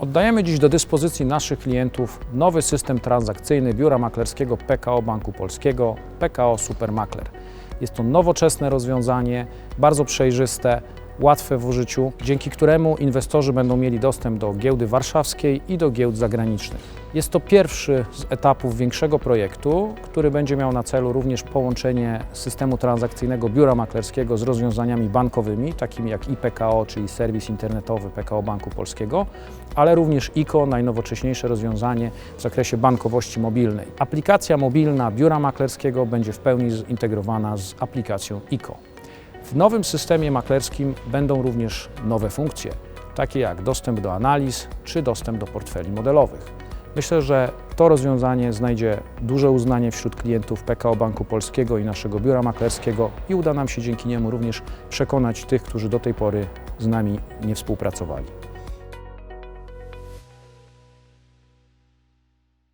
Oddajemy dziś do dyspozycji naszych klientów nowy system transakcyjny biura maklerskiego PKO Banku Polskiego, PKO Supermakler. Jest to nowoczesne rozwiązanie, bardzo przejrzyste, łatwe w użyciu, dzięki któremu inwestorzy będą mieli dostęp do giełdy warszawskiej i do giełd zagranicznych. Jest to pierwszy z etapów większego projektu, który będzie miał na celu również połączenie systemu transakcyjnego biura maklerskiego z rozwiązaniami bankowymi, takimi jak IPKO, czyli serwis internetowy PKO Banku Polskiego, ale również ICO, najnowocześniejsze rozwiązanie w zakresie bankowości mobilnej. Aplikacja mobilna biura maklerskiego będzie w pełni zintegrowana z aplikacją ICO. W nowym systemie maklerskim będą również nowe funkcje, takie jak dostęp do analiz czy dostęp do portfeli modelowych. Myślę, że to rozwiązanie znajdzie duże uznanie wśród klientów PKO Banku Polskiego i naszego biura maklerskiego i uda nam się dzięki niemu również przekonać tych, którzy do tej pory z nami nie współpracowali.